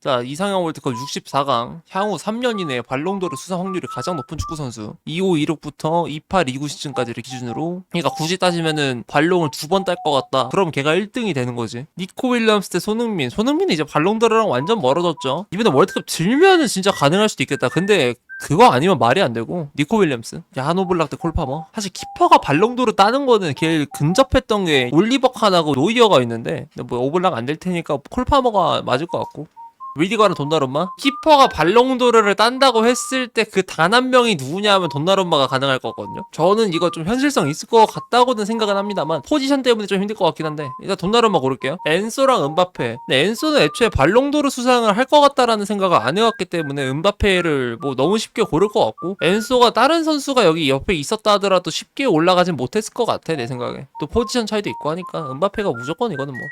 자 이상형 월드컵 64강 향후 3년 이내에 발롱도르 수상 확률이 가장 높은 축구 선수. 25, 26부터 28, 29 시즌까지를 기준으로. 그러니까 굳이 따지면은 발롱을 두 번 딸 것 같다. 그럼 걔가 1등이 되는 거지. 니코 윌리엄스 대 손흥민. 손흥민은 이제 발롱도르랑 완전 멀어졌죠. 이번에 월드컵 들면은 진짜 가능할 수도 있겠다. 근데 그거 아니면 말이 안 되고. 니코 윌리엄스. 야노블락 대 콜파머. 사실 키퍼가 발롱도르 따는 거는 제일 근접했던 게 올리버 칸하고 노이어가 있는데. 뭐 오블락 안 될 테니까 콜파머가 맞을 것 같고 위디가는 돈나룸마? 키퍼가 발롱도르를 딴다고 했을 때 그 단 한 명이 누구냐 하면 돈나룸마가 가능할 거거든요. 저는 이거 좀 현실성 있을 것 같다고는 생각은 합니다만 포지션 때문에 좀 힘들 것 같긴 한데 일단 돈나룸마 고를게요. 엔소랑 은바페. 근데 엔소는 애초에 발롱도르 수상을 할 것 같다라는 생각을 안 해왔기 때문에 은바페를 뭐 너무 쉽게 고를 것 같고 엔소가 다른 선수가 여기 옆에 있었다 하더라도 쉽게 올라가진 못했을 것 같아 내 생각에. 또 포지션 차이도 있고 하니까 은바페가 무조건 이거는 뭐.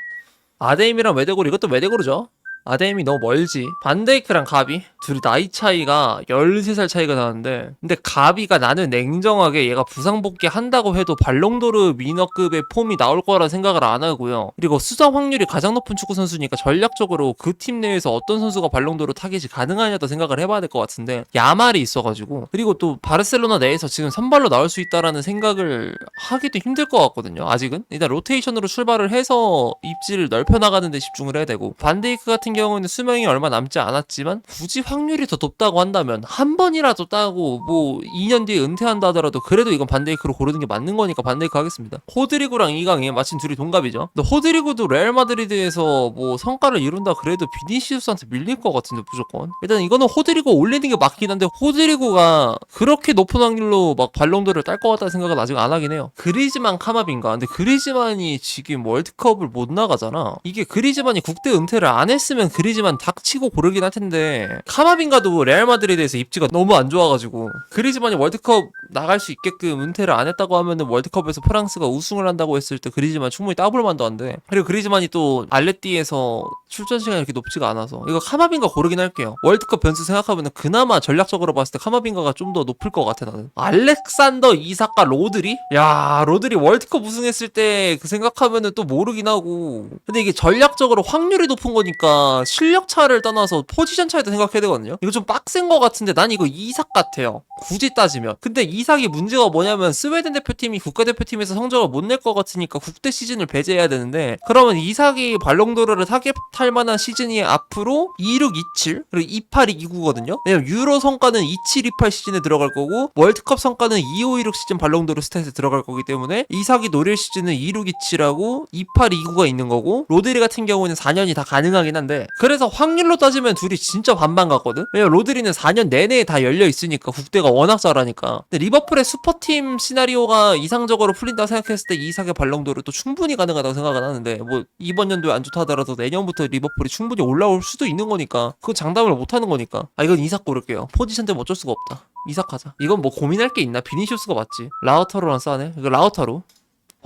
아데임이랑 외대고르 이것도 외대고르죠. 아데임이 너무 멀지. 반데이크랑 가비 둘이 나이 차이가 13살 차이가 나는데 근데 가비가 나는 냉정하게 얘가 부상 복귀 한다고 해도 발롱도르 미너급의 폼이 나올 거라 생각을 안 하고요. 그리고 수상 확률이 가장 높은 축구 선수니까 전략적으로 그 팀 내에서 어떤 선수가 발롱도르 타겟이 가능하냐도 생각을 해봐야 될 것 같은데 야말이 있어가지고 그리고 또 바르셀로나 내에서 지금 선발로 나올 수 있다라는 생각을 하기도 힘들 것 같거든요. 아직은 일단 로테이션으로 출발을 해서 입지를 넓혀 나가는 데 집중을 해야 되고 반데이크 같은 경우는 수명이 얼마 남지 않았지만 굳이 확률이 더 높다고 한다면 한 번이라도 따고 뭐 2년 뒤에 은퇴한다 하더라도 그래도 이건 반데이크로 고르는 게 맞는 거니까 반데이크 하겠습니다. 호드리구랑 이강인 마침 둘이 동갑이죠. 근데 호드리구도 레알 마드리드에서 뭐 성과를 이룬다 그래도 비니시우스한테 밀릴 것 같은데 무조건. 일단 이거는 호드리구 올리는 게 맞긴 한데 호드리구가 그렇게 높은 확률로 막 발롱도를 딸 것 같다는 생각은 아직 안 하긴 해요. 그리즈만 카마빈가? 근데 그리즈만이 지금 월드컵을 못 나가잖아. 이게 그리즈만이 국대 은퇴를 안 했으면 그리즈만 닥치고 고르긴 할 텐데 카마빈가도 레알 마드리드에서 입지가 너무 안 좋아가지고 그리즈만이 월드컵 나갈 수 있게끔 은퇴를 안 했다고 하면은 월드컵에서 프랑스가 우승을 한다고 했을 때 그리즈만 충분히 따볼 만도 한데 그리고 그리즈만이 또 알레띠에서 출전 시간이 이렇게 높지가 않아서 이거 카마빈가 고르긴 할게요. 월드컵 변수 생각하면은 그나마 전략적으로 봤을 때 카마빈가가 좀 더 높을 것 같아 나는. 알렉산더 이삭과 로드리? 야 로드리 월드컵 우승했을 때 그 생각하면은 또 모르긴 하고. 근데 이게 전략적으로 확률이 높은 거니까 실력 차를 떠나서 포지션 차이도 생각해야 되거든요. 이거 좀 빡센 것 같은데 난 이거 이삭 같아요. 굳이 따지면. 근데 이삭이 문제가 뭐냐면 스웨덴 대표팀이 국가대표팀에서 성적을 못 낼 것 같으니까 국대 시즌을 배제해야 되는데 그러면 이삭이 발롱도르를 타겟할 만한 시즌이 앞으로 26, 27 그리고 28, 29거든요. 왜냐면 유로 성과는 27, 28 시즌에 들어갈 거고 월드컵 성과는 25, 26 시즌 발롱도르 스탯에 들어갈 거기 때문에 이삭이 노릴 시즌은 26, 27하고 28, 29가 있는 거고 로드리 같은 경우는 4년이 다 가능하긴 한데 그래서 확률로 따지면 둘이 진짜 반반 같거든? 왜냐면 로드리는 4년 내내 다 열려 있으니까 국대가 워낙 잘하니까. 근데 리버풀의 슈퍼팀 시나리오가 이상적으로 풀린다고 생각했을 때 이삭의 발롱도르 또 충분히 가능하다고 생각은 하는데 뭐 이번 연도에 안 좋다 하더라도 내년부터 리버풀이 충분히 올라올 수도 있는 거니까 그건 장담을 못 하는 거니까. 아 이건 이삭 고를게요. 포지션 때문에 어쩔 수가 없다. 이삭 하자. 이건 뭐 고민할 게 있나? 비니시우스가 맞지. 라우타로랑 싸네. 이거 라우타로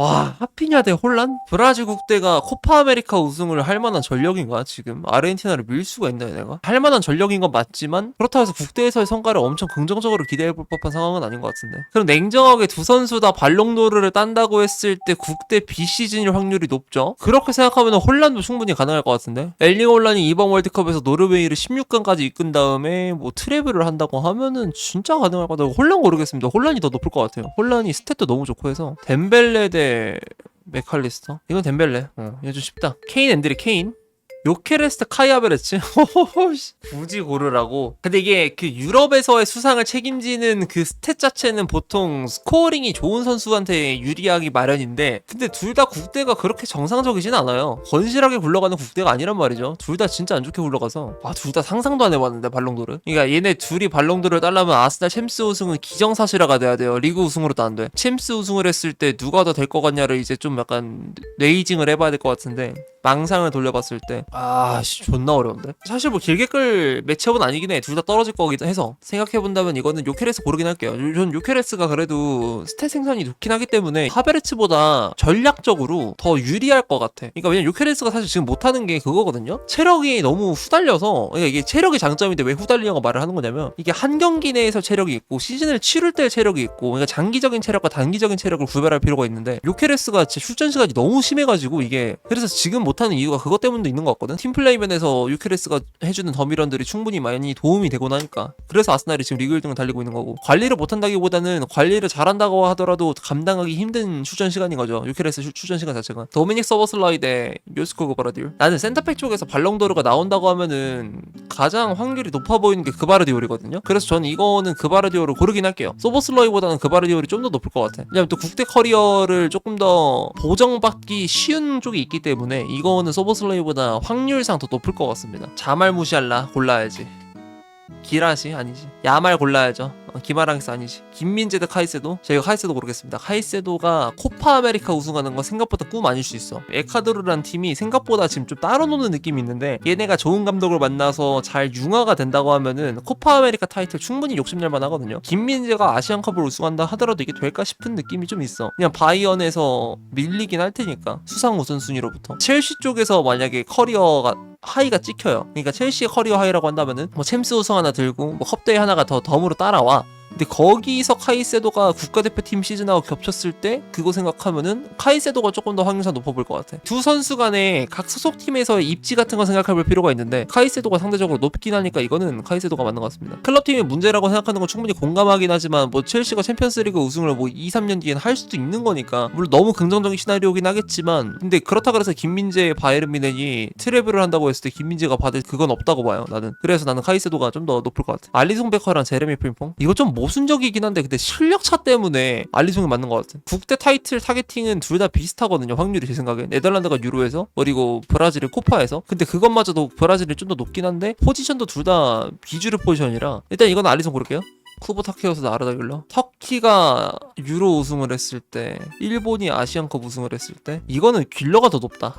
와 하피냐 대 혼란? 브라질 국대가 코파 아메리카 우승을 할 만한 전력인가 지금? 아르헨티나를 밀 수가 있나 얘네가? 할 만한 전력인 건 맞지만 그렇다고 해서 국대에서의 성과를 엄청 긍정적으로 기대해 볼 법한 상황은 아닌 것 같은데. 그럼 냉정하게 두 선수 다 발롱도르를 딴다고 했을 때 국대 비시즌일 확률이 높죠? 그렇게 생각하면 혼란도 충분히 가능할 것 같은데? 엘링 혼란이 이번 월드컵에서 노르웨이를 16강까지 이끈 다음에 뭐 트래블을 한다고 하면은 진짜 가능할 것 같아요. 혼란 고르겠습니다. 혼란이 더 높을 것 같아요. 혼란이 스탯도 너무 좋고 해서. 덴벨레 대 메칼리스터. 이건 덴벨레. 어 이거 좀 쉽다. 케인 앤드리 케인 요케레스트 카이아베레츠. 굳이 고르라고. 근데 이게 그 유럽에서의 수상을 책임지는 그 스탯 자체는 보통 스코어링이 좋은 선수한테 유리하기 마련인데 근데 둘 다 국대가 그렇게 정상적이진 않아요. 건실하게 굴러가는 국대가 아니란 말이죠. 둘 다 진짜 안 좋게 굴러가서. 아 둘 다 상상도 안 해봤는데 발롱도르. 그러니까 얘네 둘이 발롱도르를 따려면 아스날 챔스 우승은 기정사실화가 돼야 돼요. 리그 우승으로도 안 돼. 챔스 우승을 했을 때 누가 더 될 것 같냐를 이제 좀 약간 레이징을 해봐야 될 것 같은데 망상을 돌려봤을 때. 아씨 존나 어려운데? 사실 뭐 길게 끌 매치업은 아니긴 해둘 다 떨어질 거기도 해서. 생각해본다면 이거는 요케레스 고르긴 할게요. 요- 전 요케레스가 그래도 스탯 생산이 좋긴 하기 때문에 하베르츠보다 전략적으로 더 유리할 것 같아. 그러니까 왜냐면 요케레스가 사실 지금 못하는 게 그거거든요. 체력이 너무 후달려서 그러니까 이게 체력이 장점인데 왜 후달리냐고 말을 하는 거냐면 이게 한 경기 내에서 체력이 있고 시즌을 치를 때 체력이 있고 그러니까 장기적인 체력과 단기적인 체력을 구별할 필요가 있는데 요케레스가 진짜 출전 시간이 너무 심해가지고 이게 그래서 지금 못 못하는 이유가 그것 때문도 있는 것 같거든. 팀플레이 면에서 유케레스가 해주는 더미런들이 충분히 많이 도움이 되곤 하니까. 그래서 아스날이 지금 리그 1등을 달리고 있는 거고 관리를 못한다기보다는 관리를 잘한다고 하더라도 감당하기 힘든 출전 시간인 거죠. 유케레스 출- 출전 시간 자체가. 도미닉 서버슬라이 대 묘스코 그 바라디올. 나는 센터백 쪽에서 발롱도르가 나온다고 하면은 가장 확률이 높아 보이는 게 그바르디올이거든요. 그래서 저는 이거는 그바르디올을 고르긴 할게요. 소버슬러이보다는 그바르디올이 좀 더 높을 것 같아. 왜냐면 또 국대 커리어를 조금 더 보정받기 쉬운 쪽이 있기 때문에 이 거는 소버슬러이보다 확률상 더 높을 것 같습니다. 자말 무시할라 골라야지. 기라시 아니지. 야말 골라야죠. 어, 기마랑스 아니지. 김민재 대 카이세도? 제가 카이세도 고르겠습니다. 카이세도가 코파 아메리카 우승하는 거 생각보다 꿈 아닐 수 있어. 에카드르란 팀이 생각보다 지금 좀 따로 노는 느낌이 있는데 얘네가 좋은 감독을 만나서 잘 융화가 된다고 하면은 코파 아메리카 타이틀 충분히 욕심낼 만하거든요. 김민재가 아시안컵을 우승한다 하더라도 이게 될까 싶은 느낌이 좀 있어. 그냥 바이언에서 밀리긴 할 테니까 수상 우선순위로부터. 첼시 쪽에서 만약에 커리어가 하이가 찍혀요. 그러니까 첼시의 커리어 하이라고 한다면은 뭐 챔스 우승 하나 들고 뭐 컵대회 하나가 더 덤으로 따라와. 근데 거기서 카이세도가 국가대표팀 시즌하고 겹쳤을 때 그거 생각하면은 카이세도가 조금 더 확률상 높아 보일 것 같아. 두 선수 간에 각 소속 팀에서의 입지 같은 거 생각해 볼 필요가 있는데 카이세도가 상대적으로 높긴 하니까 이거는 카이세도가 맞는 것 같습니다. 클럽팀의 문제라고 생각하는 건 충분히 공감하긴 하지만 뭐 첼시가 챔피언스리그 우승을 뭐 2, 3년 뒤엔 할 수도 있는 거니까 물론 너무 긍정적인 시나리오긴 하겠지만 근데 그렇다 그래서 김민재 바이에른 미넨이 트래블을 한다고 했을 때 김민재가 받을 그건 없다고 봐요 나는 그래서 나는 카이세도가 좀 더 높을 것 같아 알리송 베커랑 제레미 프림퐁 이거 좀 모순적이긴 한데 근데 실력 차 때문에 알리송이 맞는 것 같아 국대 타이틀 타겟팅은 둘 다 비슷하거든요 확률이 제 생각에 네덜란드가 유로에서 그리고 브라질이 코파에서. 근데 그것마저도 브라질이 좀 더 높긴 한데 포지션도 둘 다 비주류 포지션이라 일단 이건 알리송 고를게요. 쿠보 타케오스 나르다길러. 터키가 유로 우승을 했을 때 일본이 아시안컵 우승을 했을 때 이거는 길러가 더 높다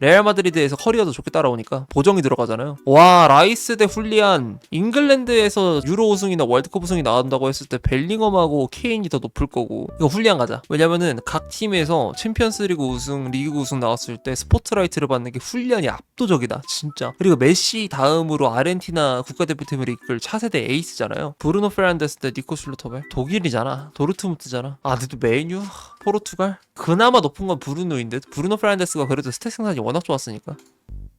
레알 마드리드에서 커리어도 좋게 따라오니까 보정이 들어가잖아요. 와 라이스 대 훌리안 잉글랜드에서 유로 우승이나 월드컵 우승이 나온다고 했을 때 벨링엄하고 케인이 더 높을 거고 이거 훌리안 가자. 왜냐면은 각 팀에서 챔피언스리그 우승, 리그 우승 나왔을 때 스포트라이트를 받는 게 훌리안이 압도적이다 진짜. 그리고 메시 다음으로 아르헨티나 국가대표팀을 이끌 차세대 에이스잖아요. 브루노 페란데스 대 니코 슬루터벨 독일이잖아. 도르트문트잖아. 아 근데 또 메뉴 포르투갈 그나마 높은 건 브루노인데 브루노 페란데스가 그래도 스탯 생산이 워낙 좋았으니까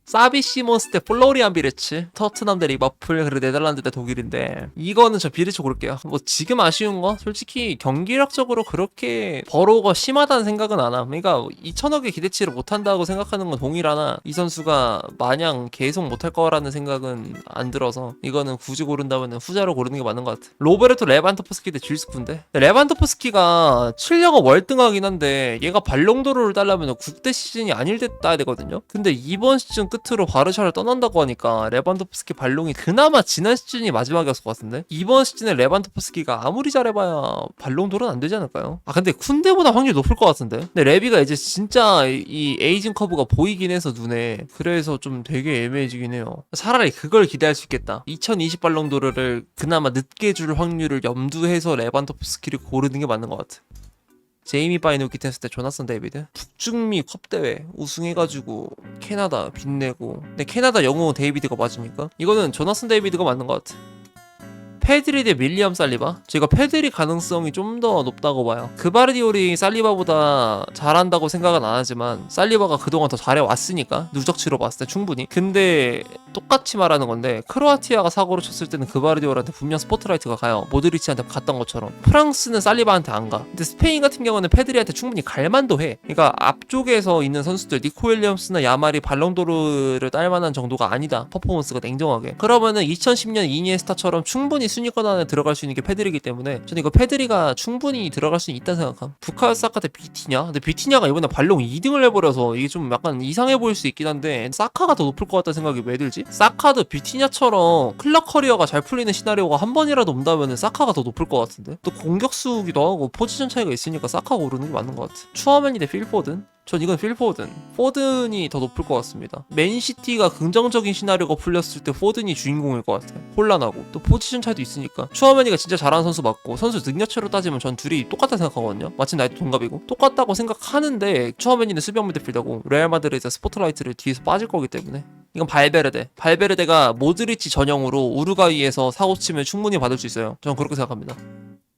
사비 시몬스 대 플로리안 비레츠 터트넘 대 리버풀 그리고 네덜란드 대 독일인데 이거는 저 비레츠 고를게요. 뭐 지금 아쉬운 거? 솔직히 경기력적으로 그렇게 버로우가 심하다는 생각은 안함. 그러니까 2천억의 기대치를 못한다고 생각하는 건 동일하나 이 선수가 마냥 계속 못할 거라는 생각은 안 들어서 이거는 굳이 고른다면 후자로 고르는 게 맞는 것 같아. 로베르토 레반토프스키 대 질스군데? 레반토프스키가 7령업 월등하긴 한데 얘가 발롱도르를 따려면 국대 시즌이 아닐 때 따야 되거든요? 근데 이번 시즌 끝으로 바르샤를 떠난다고 하니까 레반도프스키 발롱이 그나마 지난 시즌이 마지막이었을 것 같은데? 이번 시즌에 레반도프스키가 아무리 잘해봐야 발롱도르는 안 되지 않을까요? 아 근데 쿤데보다 확률이 높을 것 같은데? 근데 레비가 이제 진짜 이- 이 에이징 커브가 보이긴 해서 눈에. 그래서 좀 되게 애매해지긴 해요. 차라리 그걸 기대할 수 있겠다. 2020 발롱도르를 그나마 늦게 줄 확률을 염두해서 레반도프스키를 고르는 게 맞는 것 같아 제이미 바이노키 테스트 때 조나선 데이비드? 북중미 컵 대회 우승해가지고 캐나다 빛내고. 근데 캐나다 영웅 데이비드가 맞으니까. 이거는 조나선 데이비드가 맞는 것 같아 페드리 대 밀리엄 살리바? 제가 페드리 가능성이 좀 더 높다고 봐요. 그바르디올이 살리바보다 잘한다고 생각은 안 하지만 살리바가 그동안 더 잘해왔으니까 누적치로 봤을 때 충분히. 근데 똑같이 말하는 건데 크로아티아가 사고를 쳤을 때는 그바르디올한테 분명 스포트라이트가 가요. 모드리치한테 갔던 것처럼. 프랑스는 살리바한테 안 가. 근데 스페인 같은 경우는 페드리한테 충분히 갈만도 해. 그러니까 앞쪽에서 있는 선수들 니코 윌리엄스나 야말이 발롱도르를 딸 만한 정도가 아니다 퍼포먼스가 냉정하게. 그러면은 2010년 이니에스타처럼 충분히 순위권 안에 들어갈 수 있는 게 페드리기 때문에 저는 이거 페드리가 충분히 들어갈 수 있다는 생각함. 부카요 사카 대 비티냐? 근데 비티냐가 이번에 발롱 2등을 해버려서 이게 좀 약간 이상해 보일 수 있긴 한데 사카가 더 높을 것 같다는 생각이 왜 들지? 사카도 비티냐처럼 클럽 커리어가 잘 풀리는 시나리오가 한 번이라도 온다면은 사카가 더 높을 것 같은데? 또 공격수기도 하고 포지션 차이가 있으니까 사카가 오르는 게 맞는 것 같아. 추어맨이 대 필포든 전 이건 필 포든. 포든이 더 높을 것 같습니다. 맨시티가 긍정적인 시나리오가 풀렸을 때 포든이 주인공일 것 같아. 혼란하고 또 포지션 차이도 있으니까. 추어맨이가 진짜 잘하는 선수 맞고 선수 능력치로 따지면 전 둘이 똑같다 생각하거든요. 마침 나이도 동갑이고 똑같다고 생각하는데 추어맨이는 수비형 미드필더고 레알 마드리드 스포트라이트를 뒤에서 빠질 거기 때문에. 이건 발베르데. 발베르데가 모드리치 전형으로 우루과이에서 사고 치면 충분히 받을 수 있어요. 저는 그렇게 생각합니다.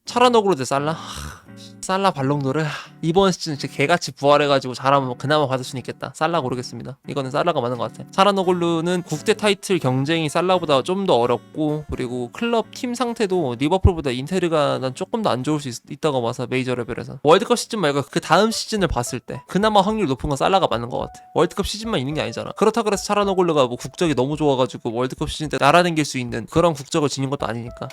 차라노그로 대 살라? 하, 살라 발롱도르 하, 이번 시즌 진짜 개같이 부활해가지고 잘하면 뭐 그나마 받을 수는 있겠다. 살라 고르겠습니다. 이거는 살라가 맞는 것 같아. 사라노골루는 국대 타이틀 경쟁이 살라보다 좀 더 어렵고 그리고 클럽 팀 상태도 리버풀보다 인테르가 난 조금 더 안 좋을 수 있, 다고 봐서 메이저 레벨에서 월드컵 시즌 말고 그 다음 시즌을 봤을 때 그나마 확률 높은 건 살라가 맞는 것 같아. 월드컵 시즌만 있는 게 아니잖아. 그렇다 그래서 사라노골루가 뭐 국적이 너무 좋아가지고 월드컵 시즌 때 날아다닐 수 있는 그런 국적을 지닌 것도 아니니까.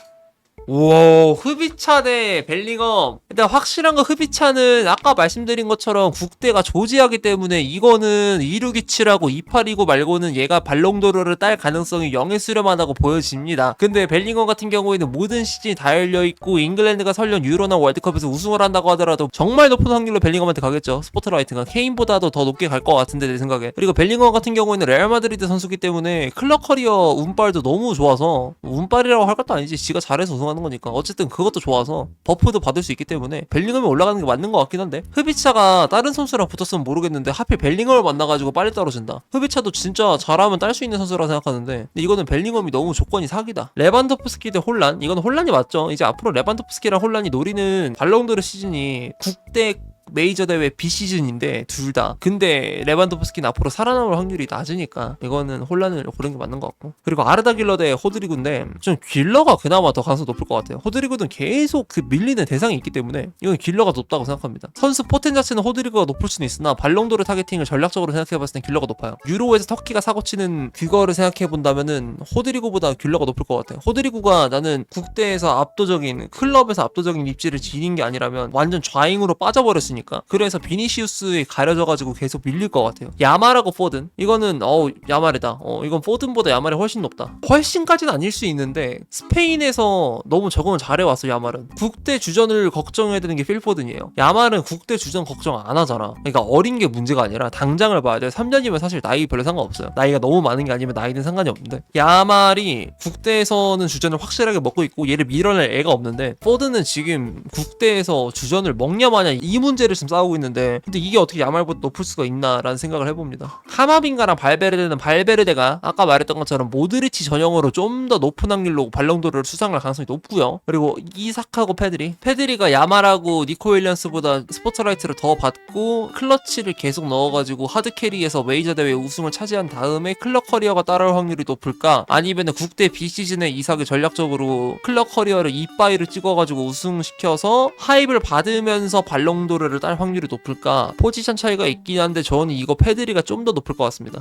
우와 흡이차 대 벨링엄. 근데 확실한 건 흡이차는 아까 말씀드린 것처럼 국대가 조지하기 때문에 이거는 2627하고 2829 말고는 얘가 발롱도르를 딸 가능성이 0에 수렴하다고 보여집니다. 근데 벨링엄 같은 경우에는 모든 시즌이 다 열려있고 잉글랜드가 설령 유로나 월드컵에서 우승을 한다고 하더라도 정말 높은 확률로 벨링엄한테 가겠죠. 스포트라이트가 케인보다도 더 높게 갈 것 같은데 내 생각에. 그리고 벨링엄 같은 경우에는 레알 마드리드 선수기 때문에 클럽 커리어 운빨도 너무 좋아서 운빨이라고 할 것도 아니지. 지가 잘해서 우승 하는 거니까 어쨌든 그것도 좋아서 버프도 받을 수 있기 때문에 벨링엄이 올라가는 게 맞는 것 같긴 한데 흡이차가 다른 선수랑 붙었으면 모르겠는데 하필 벨링엄을 만나가지고 빨리 떨어진다. 흡이차도 진짜 잘하면 딸 수 있는 선수라 생각하는데 근데 이거는 벨링엄이 너무 조건이 사기다. 레반도프스키 대 혼란? 이거는 혼란이 맞죠. 이제 앞으로 레반도프스키랑 혼란이 노리는 발롱도르 시즌이 국대 메이저 대회 비시즌인데 둘 다. 근데 레반도프스키는 앞으로 살아남을 확률이 낮으니까 이거는 혼란을 고른 게 맞는 것 같고. 그리고 아르다 길러 대 호드리구인데 좀 길러가 그나마 더 가능성 높을 것 같아요. 호드리구는 계속 그 밀리는 대상이 있기 때문에 이건 길러가 높다고 생각합니다. 선수 포텐 자체는 호드리구가 높을 수는 있으나 발롱도르 타겟팅을 전략적으로 생각해봤을 땐 길러가 높아요. 유로에서 터키가 사고치는 그거를 생각해 본다면은 호드리구보다 길러가 높을 것 같아요. 호드리구가 나는 국대에서 압도적인 클럽에서 압도적인 입지를 지닌 게 아니라면 완전 좌잉으로 빠져버렸으니까. 그래서 비니시우스에 가려져가지고 계속 밀릴 것 같아요. 야마라고 포든 이거는 어 야마르다. 어 이건 포든보다 야마르 훨씬 높다. 훨씬까지는 아닐 수 있는데 스페인에서 너무 적응을 잘해왔어 야말은. 국대 주전을 걱정해야 되는 게 필포든이에요. 야말은 국대 주전 걱정 안 하잖아. 그러니까 어린 게 문제가 아니라 당장을 봐야 돼. 3년이면 사실 나이 별로 상관없어요. 나이가 너무 많은 게 아니면 나이는 상관이 없는데 야말이 국대에서는 주전을 확실하게 먹고 있고 얘를 밀어낼 애가 없는데 포드는 지금 국대에서 주전을 먹냐 마냐 이 문제 를 지금 싸우고 있는데 근데 이게 어떻게 야말보다 높을 수가 있나라는 생각을 해봅니다. 카마빈가랑 발베르데는 발베르데가 아까 말했던 것처럼 모드리치 전형으로 좀 더 높은 확률로 발롱도르를 수상할 가능성이 높고요. 그리고 이삭하고 페드리 페드리가 야말하고 니코 윌리엄스보다 스포트라이트를 더 받고 클러치를 계속 넣어가지고 하드캐리에서 메이저 대회 우승을 차지한 다음에 클럽 커리어가 따라올 확률이 높을까? 아니면 국대 비시즌에 이삭이 전략적으로 클럽 커리어를 이빠이를 찍어가지고 우승시켜서 하입을 받으면서 발롱도르를 딸 확률이 높을까? 포지션 차이가 있긴 한데 저는 이거 페드리가 좀 더 높을 것 같습니다.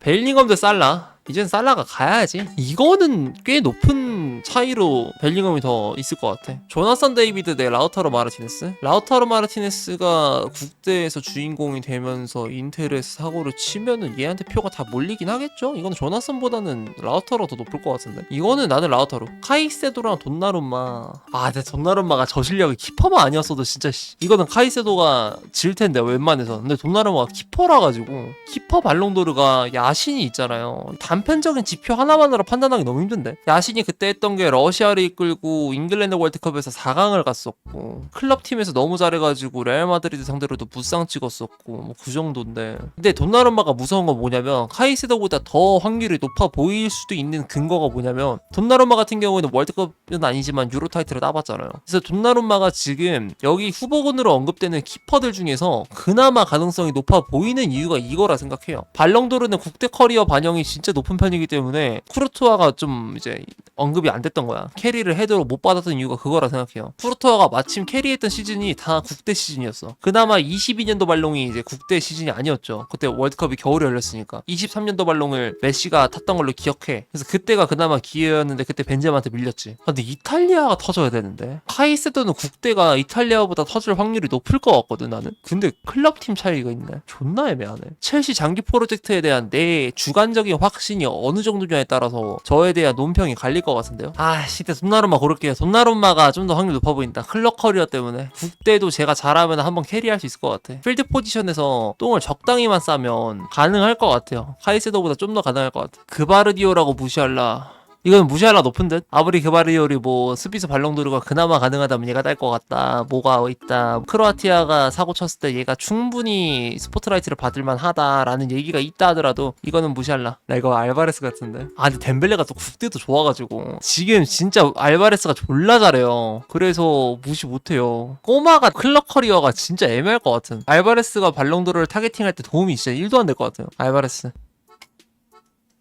벨링엄 대 살라. 이젠 살라가 가야지. 이거는 꽤 높은 차이로 벨링엄이 더 있을 것 같아. 조나선 데이비드 대 라우타로 마르티네스. 라우타로 마르티네스가 국대에서 주인공이 되면서 인텔에서 사고를 치면은 얘한테 표가 다 몰리긴 하겠죠? 이건 조나선보다는 라우타로 더 높을 것 같은데. 이거는 나는 라우타로. 카이세도랑 돈나룸마. 아, 근데 돈나룸마가 저 실력이 키퍼만 아니었어도 진짜 씨. 이거는 카이세도가 질 텐데 웬만해서. 근데 돈나룸마가 키퍼라 가지고 키퍼 발롱도르가 야신이 있잖아요. 단편적인 지표 하나만으로 판단하기 너무 힘든데 야신이 그때 했던 게 러시아를 이끌고 잉글랜드 월드컵에서 4강을 갔었고 클럽 팀에서 너무 잘해가지고 레알 마드리드 상대로도 무쌍 찍었었고 뭐 그 정도인데. 근데 돈나룸마가 무서운 건 뭐냐면 카이세도보다 더 확률이 높아 보일 수도 있는 근거가 뭐냐면 돈나룸마 같은 경우에는 월드컵은 아니지만 유로 타이틀을 따봤잖아요. 그래서 돈나룸마가 지금 여기 후보군으로 언급되는 키퍼들 중에서 그나마 가능성이 높아 보이는 이유가 이거라 생각해요. 발롱도르는 국대 커리어 반영이 진짜 높은 편이기 때문에 쿠르투아가 좀 이제 언급이 안 됐던 거야. 캐리를 헤드로 못 받았던 이유가 그거라 생각해요. 쿠르투아가 마침 캐리했던 시즌이 다 국대 시즌이었어. 그나마 22년도 발롱이 이제 국대 시즌이 아니었죠. 그때 월드컵이 겨울에 열렸으니까. 23년도 발롱을 메시가 탔던 걸로 기억해. 그래서 그때가 그나마 기회였는데 그때 벤제마한테 밀렸지. 아, 근데 이탈리아가 터져야 되는데. 카이세도는 국대가 이탈리아보다 터질 확률이 높을 것 같거든 나는. 근데 클럽 팀 차이가 있네. 존나 애매하네. 첼시 장기 프로젝트에 대한 내 주관적인 확신이 어느 정도냐에 따라서 저에 대한 논평이 갈릴 것 같은데요. 아, 진짜 돈나룸마 고를게요. 돈나룸마가 좀 더 확률 높아 보인다. 클럽 커리어 때문에. 국대도 제가 잘하면 한번 캐리할 수 있을 것 같아. 필드 포지션에서 똥을 적당히만 싸면 가능할 것 같아요. 카이세도보다 좀 더 가능할 것 같아. 그바르디오라고 무시할라. 이건 무시할라 높은 듯? 아브리 그바리올이 뭐 스피스 발롱도르가 그나마 가능하다면 얘가 딸 것 같다. 뭐가 있다. 크로아티아가 사고 쳤을 때 얘가 충분히 스포트라이트를 받을 만하다라는 얘기가 있다 하더라도 이거는 무시할라. 나 이거 알바레스 같은데. 아 근데 덴벨레가 또 국대도 좋아가지고. 지금 진짜 알바레스가 졸라 잘해요. 그래서 무시 못해요. 꼬마가 클럽 커리어가 진짜 애매할 것 같은. 알바레스가 발롱도르를 타겟팅할 때 도움이 진짜 1도 안 될 것 같아요. 알바레스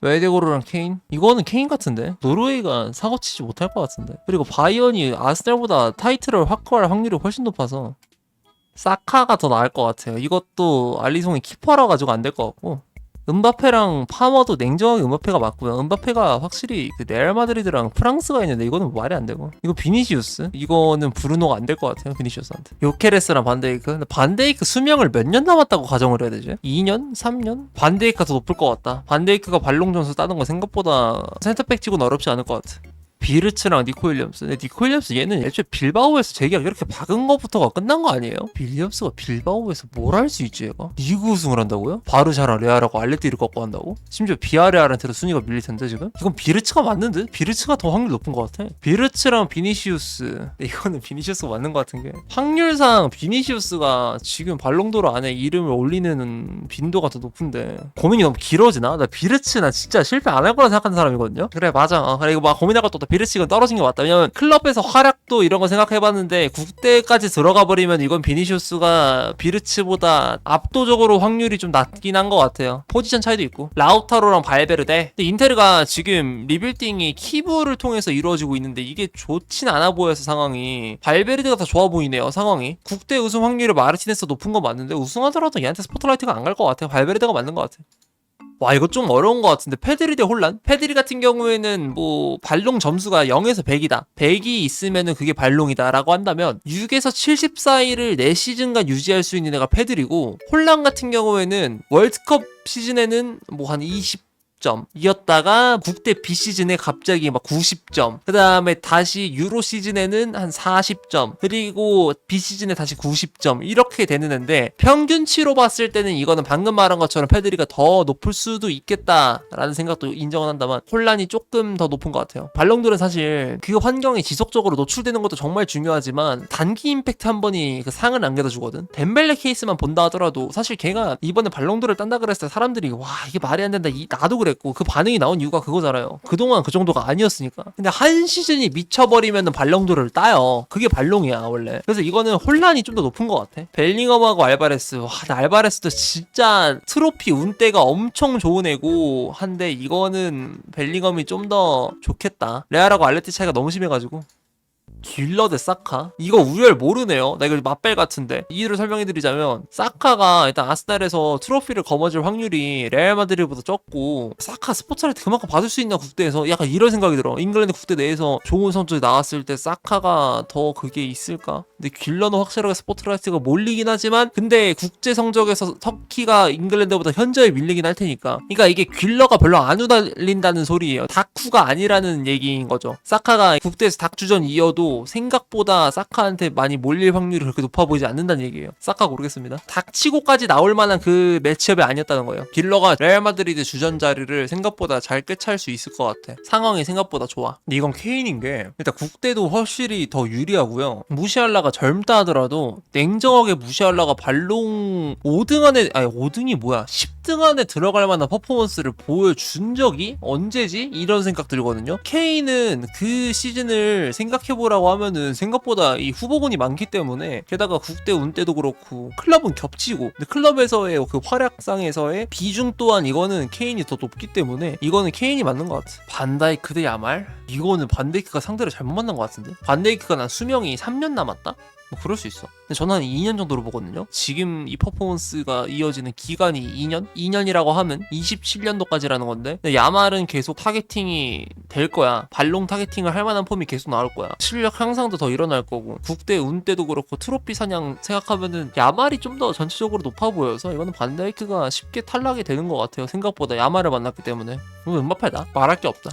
웨데고르랑 케인? 이거는 케인 같은데? 노르웨이가 사고치지 못할 것 같은데? 그리고 바이언이 아스날보다 타이틀을 확보할 확률이 훨씬 높아서 사카가 더 나을 것 같아요. 이것도 알리송이 키퍼라 가지고 안 될 것 같고 은바페랑 파머도 냉정하게 은바페가 맞고요. 은바페가 확실히 그 레알 마드리드랑 프랑스가 있는데 이거는 말이 안 되고 이거 비니시우스? 이거는 브루노가 안 될 것 같아요. 비니시우스한테. 요케레스랑 반데이크. 근데 반데이크 수명을 몇 년 남았다고 가정을 해야 되지? 2년? 3년? 반데이크가 더 높을 것 같다. 반데이크가 발롱 점수 따는 거 생각보다 센터백 치고는 어렵지 않을 것 같아. 비르츠랑 니코 윌리엄스. 근데 니코 윌리엄스 얘는 애초에 빌바오에서 재계약 이렇게 박은 거부터가 끝난 거 아니에요? 빌리엄스가 빌바오에서 뭘 할 수 있지 얘가? 리그 우승을 한다고요? 바르샤랑 레알하고 알레티를 꺾고 한다고? 심지어 비아레알한테도 순위가 밀릴 텐데 지금? 이건 비르츠가 맞는 듯? 비르츠가 더 확률 높은 것 같아. 비르츠랑 비니시우스. 근데 이거는 비니시우스가 맞는 것 같은 게 확률상 비니시우스가 지금 발롱도르 안에 이름을 올리는 빈도가 더 높은데 고민이 너무 길어지나? 나 비르츠 나 진짜 실패 안 할 거라 생각하는 사람이거든요. 그래 맞아. 어, 그래 이거 막 것도 없다. 비르츠가 떨어진 게 맞다. 왜냐면 클럽에서 활약도 이런 거 생각해봤는데 국대까지 들어가 버리면 이건 비니시우스가 비르츠보다 압도적으로 확률이 좀 낮긴 한 것 같아요. 포지션 차이도 있고 라우타로랑 발베르데. 근데 인테르가 지금 리빌딩이 키브를 통해서 이루어지고 있는데 이게 좋진 않아 보여서 상황이 발베르데가 더 좋아 보이네요. 상황이 국대 우승 확률이 마르티네스 높은 건 맞는데 우승하더라도 얘한테 스포트라이트가 안 갈 것 같아요. 발베르데가 맞는 것 같아. 와 이거 좀 어려운 것 같은데 페드리 대 혼란? 페드리 같은 경우에는 뭐 발롱 점수가 0에서 100이다 100이 있으면은 그게 발롱이다 라고 한다면 6에서 70 사이를 4시즌간 유지할 수 있는 애가 페드리고 혼란 같은 경우에는 월드컵 시즌에는 뭐 한 20 점 이었다가 국대 B 시즌에 갑자기 막 90점. 그 다음에 다시 유로 시즌에는 한 40점. 그리고 B 시즌에 다시 90점. 이렇게 되는 앤데 평균치로 봤을 때는 이거는 방금 말한 것처럼 패드리가 더 높을 수도 있겠다라는 생각도 인정은 한다만 혼란이 조금 더 높은 것 같아요. 발롱들은 사실 그 환경에 지속적으로 노출되는 것도 정말 중요하지만 단기 임팩트 한 번이 그 상을 안겨다 주거든. 덴벨레 케이스만 본다 하더라도 사실 걔가 이번에 발롱도를 딴다 그랬을 때 사람들이 와 이게 말이 안 된다. 이, 나도 그 랬고 그 반응이 나온 이유가 그거잖아요. 그동안 그 정도가 아니었으니까. 근데 한 시즌이 미쳐버리면은 발롱도를 따요. 그게 발롱이야 원래. 그래서 이거는 혼란이 좀 더 높은 것 같아. 벨링엄하고 알바레스. 와, 나 알바레스도 진짜 트로피 운대가 엄청 좋은 애고 한데 이거는 벨링엄이 좀 더 좋겠다. 레알하고 알레티 차이가 너무 심해가지고. 길러 대 사카? 이거 우열 모르네요. 나 이거 맛벨 같은데. 이유를 설명해드리자면, 사카가 일단 아스날에서 트로피를 거머쥘 확률이 레알 마드리드보다 적고, 사카 스포츠라이트 그만큼 받을 수 있나 국대에서? 약간 이런 생각이 들어. 잉글랜드 국대 내에서 좋은 선수들이 나왔을 때 사카가 더 그게 있을까? 근데 길러는 확실하게 스포트라이트가 몰리긴 하지만, 근데 국제 성적에서 터키가 잉글랜드보다 현저히 밀리긴 할 테니까. 그러니까 이게 길러가 별로 안 우달린다는 소리예요. 다쿠가 아니라는 얘기인 거죠. 사카가 국대에서 닥주전 이어도 생각보다 사카한테 많이 몰릴 확률이 그렇게 높아 보이지 않는다는 얘기예요. 사카 고르겠습니다. 닥치고까지 나올 만한 그 매치업이 아니었다는 거예요. 길러가 레알 마드리드 주전 자리를 생각보다 잘 꿰찰 수 있을 것 같아. 상황이 생각보다 좋아. 근데 이건 케인인 게 일단 국대도 확실히 더 유리하고요. 무시할라가 젊다 하더라도 냉정하게 무시할라가 발롱 5등 안에 아니 5등이 뭐야 10 등 안에 들어갈 만한 퍼포먼스를 보여준 적이 언제지? 이런 생각 들거든요. 케인은 그 시즌을 생각해보라고 하면은 생각보다 이 후보군이 많기 때문에 게다가 국대 운때도 그렇고 클럽은 겹치고 근데 클럽에서의 그 활약상에서의 비중 또한 이거는 케인이 더 높기 때문에 이거는 케인이 맞는 것 같아. 반다이크 대 야말? 이거는 반데이크가 상대를 잘못 만난 것 같은데? 반데이크가 난 수명이 3년 남았다? 뭐 그럴 수 있어. 근데 저는 한 2년 정도로 보거든요. 지금 이 퍼포먼스가 이어지는 기간이 2년? 2년이라고 하면 27년도까지라는 건데 야말은 계속 타겟팅이 될 거야. 발롱 타겟팅을 할 만한 폼이 계속 나올 거야. 실력 향상도 더 일어날 거고 국대 운 때도 그렇고 트로피 사냥 생각하면은 야말이 좀 더 전체적으로 높아 보여서 이거는 반다이크가 쉽게 탈락이 되는 것 같아요. 생각보다 야말을 만났기 때문에. 음바페다. 말할 게 없다.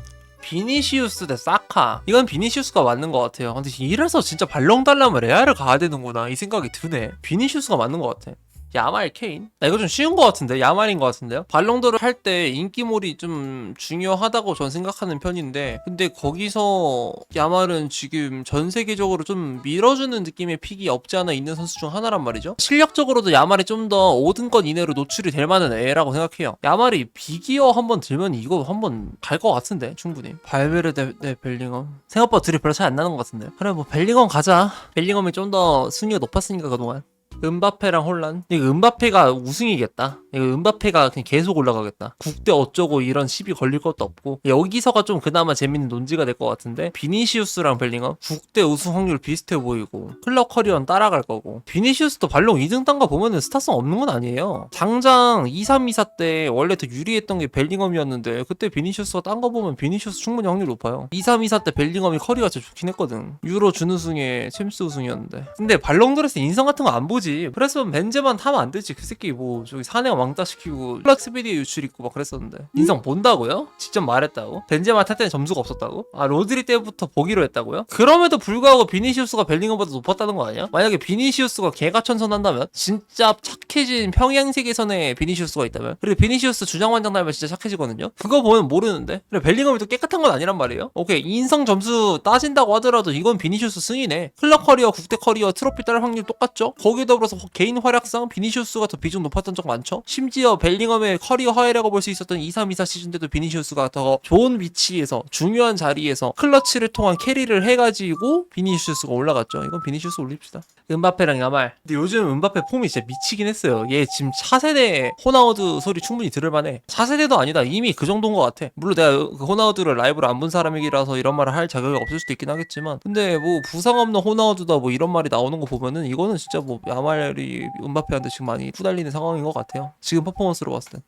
비니시우스 대 사카. 이건 비니시우스가 맞는 것 같아요. 근데 이래서 진짜 발롱 달라면 레알을 가야 되는구나 이 생각이 드네. 비니시우스가 맞는 것 같아 야말 케인? 나 이거 좀 쉬운 것 같은데? 야말인 것 같은데요? 발롱도를 할때 인기몰이 좀 중요하다고 전 생각하는 편인데 근데 거기서 야말은 지금 전 세계적으로 좀 밀어주는 느낌의 픽이 없지 않아 있는 선수 중 하나란 말이죠? 실력적으로도 야말이 좀 더 5등권 이내로 노출이 될 만한 애라고 생각해요. 야말이 비기어 한번 들면 이거 한번 갈 것 같은데 충분히. 발베르데 네, 벨링엄. 생각보다 둘이 별로 차이 안 나는 것 같은데. 그래 뭐 벨링엄 가자. 벨링엄이 좀 더 순위가 높았으니까 그동안 은바페랑 혼란. 이거 은바페가 우승이겠다. 이거 은바페가 그냥 계속 올라가겠다. 국대 어쩌고 이런 시비 걸릴 것도 없고 여기서가 좀 그나마 재밌는 논지가 될 것 같은데 비니시우스랑 벨링엄 국대 우승 확률 비슷해 보이고 클럽 커리어는 따라갈 거고 비니시우스도 발롱 2등 딴 거 보면은 스타성 없는 건 아니에요. 당장 2, 3, 2, 4 때 원래 더 유리했던 게 벨링엄이었는데 그때 비니시우스가 딴 거 보면 비니시우스 충분히 확률 높아요. 2, 3, 2, 4 때 벨링엄이 커리어가 진짜 좋긴 했거든. 유로 준우승에 챔스 우승이었는데. 근데 발롱도레스 인성 같은 거 안 보지. 그래서 벤제만 타면 안 되지. 그 새끼 뭐 저기 사내 왕따 시키고 플락스비디에 유출 있고 막 그랬었는데. 인성 본다고요? 직접 말했다고? 벤제만 탈 때는 점수가 없었다고? 아 로드리 때부터 보기로 했다고요? 그럼에도 불구하고 비니시우스가 벨링엄보다 높았다는 거 아니야? 만약에 비니시우스가 개가 천선한다면 진짜 착해진 평양세계선에 비니시우스가 있다면 그리고 비니시우스 주장완장 달면 진짜 착해지거든요? 그거 보면 모르는데? 그래 벨링엄이 또 깨끗한 건 아니란 말이에요? 오케이 인성 점수 따진다고 하더라도 이건 비니시우스 승이네 클럽 커리어 국대 커리어 트로피 딸 확률 똑같죠? 거기에 더불어서 개인 활약상 비니시우스가 더 비중 높았던 적 많죠? 심지어 벨링엄의 커리어 하이라고 볼 수 있었던 2, 3, 2, 4 시즌 때도 비니시우스가 더 좋은 위치에서 중요한 자리에서 클러치를 통한 캐리를 해가지고 비니시우스가 올라갔죠. 이건 비니시우스 올립시다. 은바페랑 야말. 근데 요즘 은바페 폼이 진짜 미치긴 했어요. 얘 지금 차세대 호나우드 소리 충분히 들을만해. 차세대도 아니다. 이미 그 정도인 것 같아. 물론 내가 그 호나우드를 라이브로 안 본 사람이라서 이런 말을 할 자격이 없을 수도 있긴 하겠지만. 근데 뭐 부상 없는 호나우드다 뭐 이런 말이 나오는 거 보면은 이거는 진짜 뭐 야말이 은바페한테 지금 많이 후달리는 상황인 것 같아요 지금 퍼포먼스로 봤을 땐.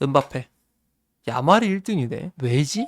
은바페. 야말이 1등이네. 왜지?